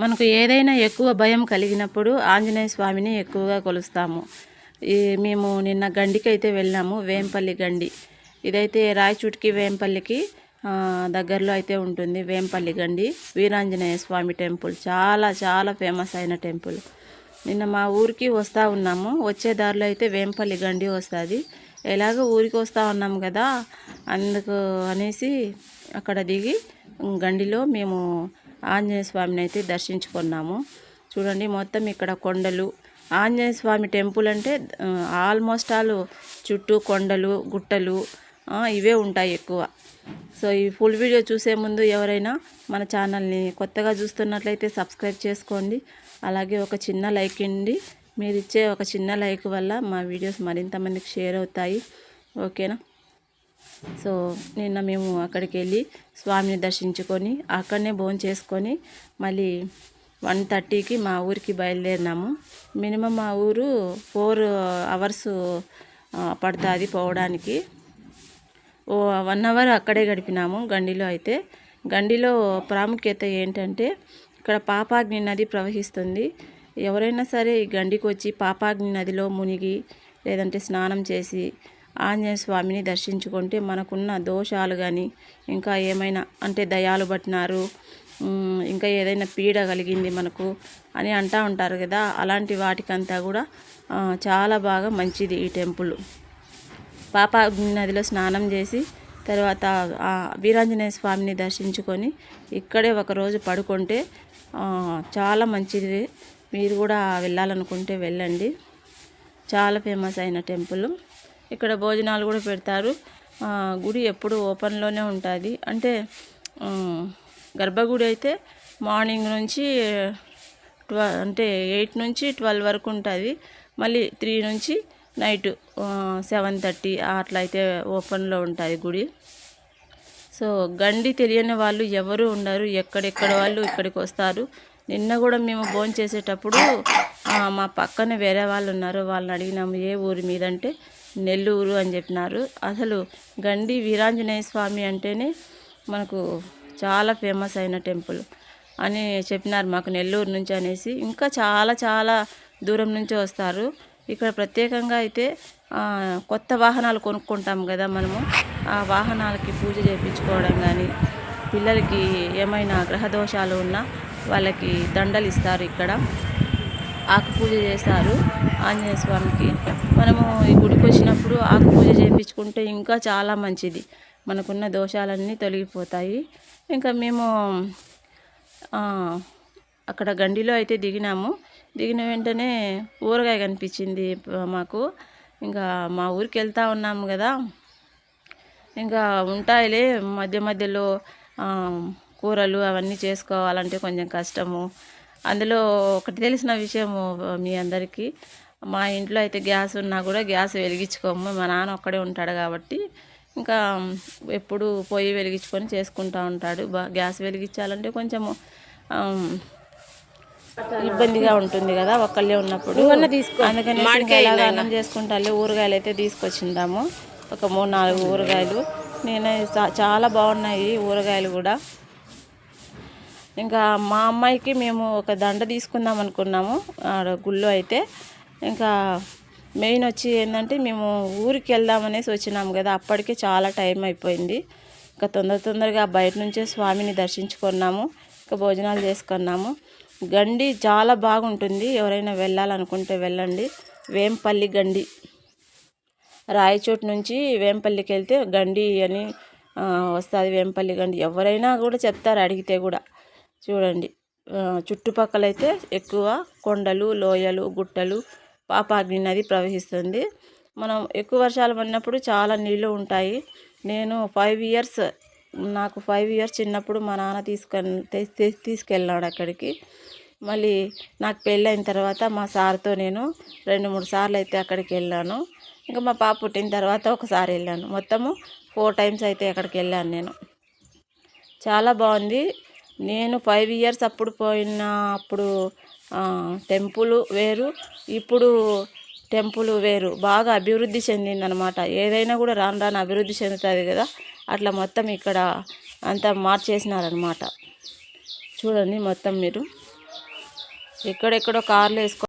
మనకు ఏదైనా ఎక్కువ భయం కలిగినప్పుడు ఆంజనేయ స్వామిని ఎక్కువగా కొలుస్తాము. ఈ మేము నిన్న గండికి అయితే వెళ్ళాము వేంపల్లి గండి. ఇదైతే రాయచూటికి వేంపల్లికి దగ్గరలో అయితే ఉంటుంది వేంపల్లి గండి వీరాంజనేయ స్వామి టెంపుల్. చాలా చాలా ఫేమస్ అయిన టెంపుల్. నిన్న మా ఊరికి వస్తూ ఉన్నాము. వచ్చే దారిలో అయితే వేంపల్లి గండి వస్తుంది. ఎలాగో ఊరికి వస్తూ ఉన్నాం కదా అందుకు అనేసి అక్కడ దిగి గండిలో మేము ఆంజనేయ స్వామిని అయితే దర్శించుకున్నాము. చూడండి మొత్తం ఇక్కడ కొండలు. ఆంజనేయ స్వామి టెంపుల్ అంటే ఆల్మోస్ట్ ఆల్ చుట్టూ కొండలు గుట్టలు ఇవే ఉంటాయి ఎక్కువ. సో ఈ ఫుల్ వీడియో చూసే ముందు ఎవరైనా మన ఛానల్ని కొత్తగా చూస్తున్నట్లయితే సబ్స్క్రైబ్ చేసుకోండి. అలాగే ఒక చిన్న లైక్ ఇండి మీరు ఇచ్చే ఒక చిన్న లైక్ వల్ల మా వీడియోస్ మరింత మందికి షేర్ అవుతాయి. ఓకేనా? సో నిన్న మేము అక్కడికి వెళ్ళి స్వామిని దర్శించుకొని అక్కడనే భోజనం చేసుకొని మళ్ళీ వన్ థర్టీకి మా ఊరికి బయలుదేరినాము. మినిమం మా ఊరు ఫోర్ అవర్స్ పడుతుంది పోవడానికి. ఓ వన్ అవర్ అక్కడే గడిపినాము గండిలో అయితే. గండిలో ప్రాముఖ్యత ఏంటంటే ఇక్కడ పాపాగ్ని నది ప్రవహిస్తుంది. ఎవరైనా సరే ఈ గండికి వచ్చి పాపాగ్ని నదిలో మునిగి లేదంటే స్నానం చేసి ఆంజనేయ స్వామిని దర్శించుకుంటే మనకున్న దోషాలు కానీ ఇంకా ఏమైనా అంటే దయాలు పట్టినారు ఇంకా ఏదైనా పీడ కలిగింది మనకు అని అంటూ ఉంటారు కదా అలాంటి వాటికంతా కూడా చాలా బాగా మంచిది ఈ టెంపుల్. పాప నదిలో స్నానం చేసి తర్వాత వీరాంజనేయ స్వామిని దర్శించుకొని ఇక్కడే ఒకరోజు పడుకుంటే చాలా మంచిది. మీరు కూడా వెళ్ళాలనుకుంటే వెళ్ళండి. చాలా ఫేమస్ అయిన టెంపుల్. ఇక్కడ భోజనాలు కూడా పెడతారు. గుడి ఎప్పుడు ఓపెన్లోనే ఉంటుంది. అంటే గర్భగుడి అయితే మార్నింగ్ నుంచి ట్వ అంటే ఎయిట్ నుంచి ట్వెల్వ్ వరకు ఉంటుంది. మళ్ళీ త్రీ నుంచి నైట్ సెవెన్ థర్టీ అట్లా అయితే ఓపెన్లో ఉంటుంది గుడి. సో గండి తెలియని వాళ్ళు ఎవరు ఉండరు. ఎక్కడెక్కడ వాళ్ళు ఇక్కడికి వస్తారు. నిన్న కూడా మేము భోజనం చేసేటప్పుడు మా పక్కన వేరే వాళ్ళు ఉన్నారు. వాళ్ళని అడిగినాము ఏ ఊరి మీదంటే? నెల్లూరు అని చెప్పినారు. అసలు గండి వీరాంజనేయ స్వామి అంటేనే మనకు చాలా ఫేమస్ అయిన టెంపుల్ అని చెప్పినారు మాకు నెల్లూరు నుంచి అనేసి. ఇంకా చాలా చాలా దూరం నుంచి వస్తారు. ఇక్కడ ప్రత్యేకంగా అయితే కొత్త వాహనాలు కొనుక్కుంటాం కదా మనము. ఆ వాహనాలకి పూజ చేయించుకోవడం కానీ పిల్లలకి ఏమైనా గ్రహదోషాలు ఉన్నా వాళ్ళకి దండలు ఇస్తారు ఇక్కడ. ఆకు పూజ చేస్తారు. ఆంజనేయ స్వామికి. మనము ఈ గుడికి వచ్చినప్పుడు ఆకు పూజ చేయించుకుంటే ఇంకా చాలా మంచిది. మనకున్న దోషాలన్నీ తొలగిపోతాయి. ఇంకా మేము అక్కడ గండిలో అయితే దిగినాము. దిగిన వెంటనే ఊరగాయ కనిపించింది మాకు. ఇంకా మా ఊరికి వెళ్తూ ఉన్నాము కదా. ఇంకా ఉంటాయిలే మధ్య మధ్యలో కూరలు అవన్నీ చేసుకోవాలంటే కొంచెం కష్టము. అందులో ఒకటి తెలిసిన విషయము మీ అందరికీ. మా ఇంట్లో అయితే గ్యాస్ ఉన్నా కూడా గ్యాస్ వెలిగించుకోము. మా నాన్న ఒక్కడే ఉంటాడు కాబట్టి ఇంకా ఎప్పుడు పొయ్యి వెలిగించుకొని చేసుకుంటూ ఉంటాడు. బా గ్యాస్ వెలిగించాలంటే కొంచెము ఇబ్బందిగా ఉంటుంది కదా ఒక్కళ్ళే ఉన్నప్పుడు. అందుకని అన్నం చేసుకుంటాలే ఊరగాయలు అయితే తీసుకొచ్చిందాము. ఒక మూడు నాలుగు ఊరగాయలు. నేను చాలా బాగున్నాయి ఊరగాయలు కూడా. ఇంకా మా అమ్మాయికి మేము ఒక దండ తీసుకుందాం అనుకున్నాము. ఆడ గుళ్ళో అయితే. ఇంకా మెయిన్ వచ్చి ఏంటంటే మేము ఊరికి వెళ్దామనేసి వచ్చినాము కదా అప్పటికే చాలా టైం అయిపోయింది. ఇంకా తొందర తొందరగా బయట నుంచే స్వామిని దర్శించుకున్నాము ఇంకా భోజనాలు చేసుకున్నాము. గండి చాలా బాగుంటుంది ఎవరైనా వెళ్ళాలనుకుంటే వెళ్ళండి. వేంపల్లి గండి. రాయచోటు నుంచి వేంపల్లికి వెళ్తే గండి అని వస్తుంది వేంపల్లి గండి. ఎవరైనా కూడా చెప్తారు అడిగితే కూడా. చూడండి చుట్టుపక్కలైతే ఎక్కువ కొండలు లోయలు గుట్టలు పాపాగ్ని నది ప్రవహిస్తుంది. మనం ఎక్కువ వర్షాలు పడినప్పుడు చాలా నీళ్ళు ఉంటాయి. నేను ఫైవ్ ఇయర్స్ నాకు ఫైవ్ ఇయర్స్ చిన్నప్పుడు మా నాన్న తీసుకొని తీసుకెళ్ళాడు అక్కడికి. మళ్ళీ నాకు పెళ్ళైన తర్వాత మా సార్తో నేను రెండు మూడు సార్లు అయితే అక్కడికి వెళ్ళాను. ఇంకా మా పాప పుట్టిన తర్వాత ఒకసారి వెళ్ళాను. మొత్తము ఫోర్ టైమ్స్ అయితే అక్కడికి వెళ్ళాను నేను. చాలా బాగుంది. నేను ఫైవ్ ఇయర్స్ అప్పుడు పోయిన అప్పుడు టెంపుల్ వేరు. ఇప్పుడు టెంపుల్ వేరు. బాగా అభివృద్ధి చెందిందనమాట ఏదైనా కూడా రాను రాను అభివృద్ధి చెందుతుంది కదా. అట్లా మొత్తం ఇక్కడ అంతా మార్చేసినారనమాట చూడండి మొత్తం మీరు. ఎక్కడెక్కడో కార్లు వేసుకో